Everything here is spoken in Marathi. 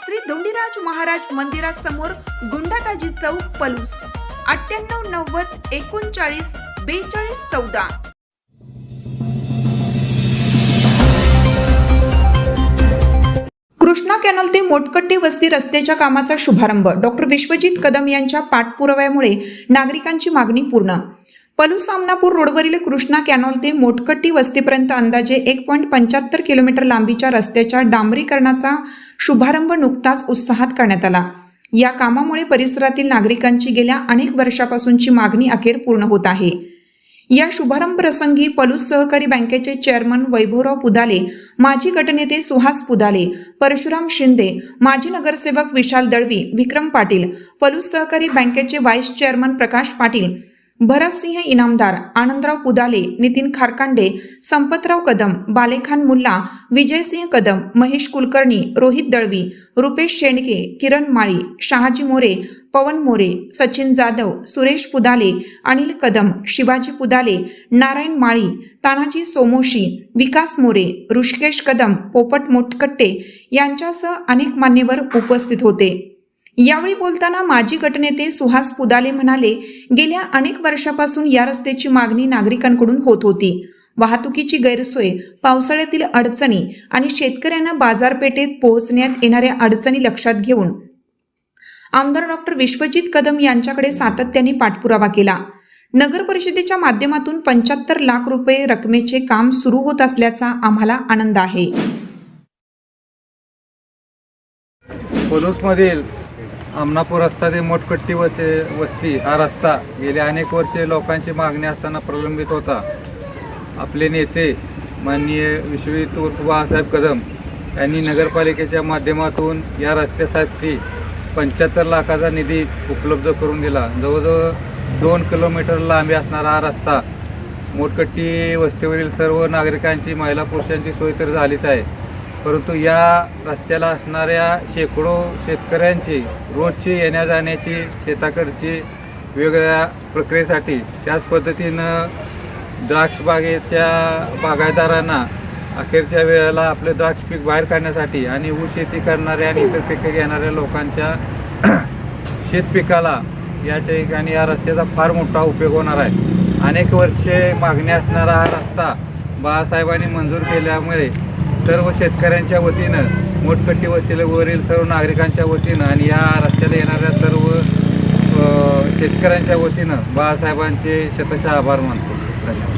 Shri Dondiraj Maharaj मंदिरासमोर गुंडाताजी चौक पलूस. अठ्ठ्याण्णव नव्वद एकोणचाळीस बेचाळीस चौदा. कृष्णा कॅनल ते मोटकट्टे वस्ती रस्त्याच्या कामाचा शुभारंभ. डॉक्टर विश्वजित कदम यांच्या पाठपुराव्यामुळे नागरिकांची मागणी पूर्ण. पलू सामनापूर रोडवरील कृष्णा कॅनॉल ते मोटकट्टी वस्तीपर्यंत अंदाजे एक पॉईंट पंच्याहत्तर किलोमीटर लांबीच्या रस्त्याच्या डांबरीकरणाचा शुभारंभ नुकताच उत्साहात करण्यात आला. या कामामुळे परिसरातील नागरिकांची गेल्या अनेक वर्षापासूनची मागणी अखेर पूर्ण होत आहे. या शुभारंभ प्रसंगी पलूस सहकारी बँकेचे चेअरमन वैभवराव पुदाले माजी गटनेते सुहास पुदाले परशुराम शिंदे माजी नगरसेवक विशाल दळवी विक्रम पाटील पलूस सहकारी बँकेचे व्हाईस चेअरमन प्रकाश पाटील भरतसिंह इनामदार आनंदराव पुदाले नितीन खारकांडे संपतराव कदम बालेखान मुल्ला विजयसिंह कदम महेश कुलकर्णी रोहित दळवी रुपेश शेंडके किरण माळी शहाजी मोरे पवन मोरे सचिन जाधव सुरेश पुदाले अनिल कदम शिवाजी पुदाले नारायण माळी तानाजी सोमोशी विकास मोरे ऋषिकेश कदम पोपट मोटकट्टे यांच्यासह अनेक मान्यवर उपस्थित होते. यावेळी बोलताना माजी गटनेते सुहास पुदाले म्हणाले गेल्या अनेक वर्षापासून या रस्त्याची मागणी नागरिकांकडून होत होती. वाहतुकीची गैरसोय पावसाळ्यातील अडचणी आणि शेतकऱ्यांना बाजारपेठेत पोहोचण्यात येणाऱ्या अडचणी लक्षात घेऊन आमदार डॉक्टर विश्वजित कदम यांच्याकडे सातत्याने पाठपुरावा केला. नगर परिषदेच्या माध्यमातून पंच्याहत्तर लाख रुपये रकमेचे काम सुरू होत असल्याचा आम्हाला आनंद आहे. आमनापूर रस्ता ते मोटकट्टी वसे वस्ती हा रस्ता गेल्या अनेक वर्षे लोकांची मागणी असताना प्रलंबित होता. आपले नेते माननीय विश्वजित उर्फ बाळासाहेब कदम यांनी नगरपालिकेच्या माध्यमातून या रस्त्यासाठी पंच्याहत्तर लाखाचा निधी उपलब्ध करून दिला. जवळजवळ दोन किलोमीटर लांबी असणारा हा रस्ता मोटकट्टी वस्तीवरील सर्व नागरिकांची महिला पुरुषांची सोय तर झालीच आहे. परंतु या रस्त्याला असणाऱ्या शेकडो शेतकऱ्यांची रोजची येण्या जाण्याची शेताकडची वेगवेगळ्या प्रक्रियेसाठी त्याच पद्धतीनं द्राक्ष बागेच्या बागायतदारांना अखेरच्या वेळेला आपले द्राक्ष पीक बाहेर काढण्यासाठी आणि ऊस शेती करणाऱ्या आणि इतर पिके घेणाऱ्या लोकांच्या शेतपिकाला या ठिकाणी या रस्त्याचा फार मोठा उपयोग होणार आहे. अनेक वर्षे मागणी असणारा हा रस्ता बाळासाहेबांनी मंजूर केल्यामुळे सर्व शेतकऱ्यांच्या वतीनं मोटकट्टी वस्तीवरील सर्व नागरिकांच्या वतीनं आणि या रस्त्याला येणाऱ्या सर्व शेतकऱ्यांच्या वतीनं बाळासाहेबांचे शतशः आभार मानतो. धन्यवाद.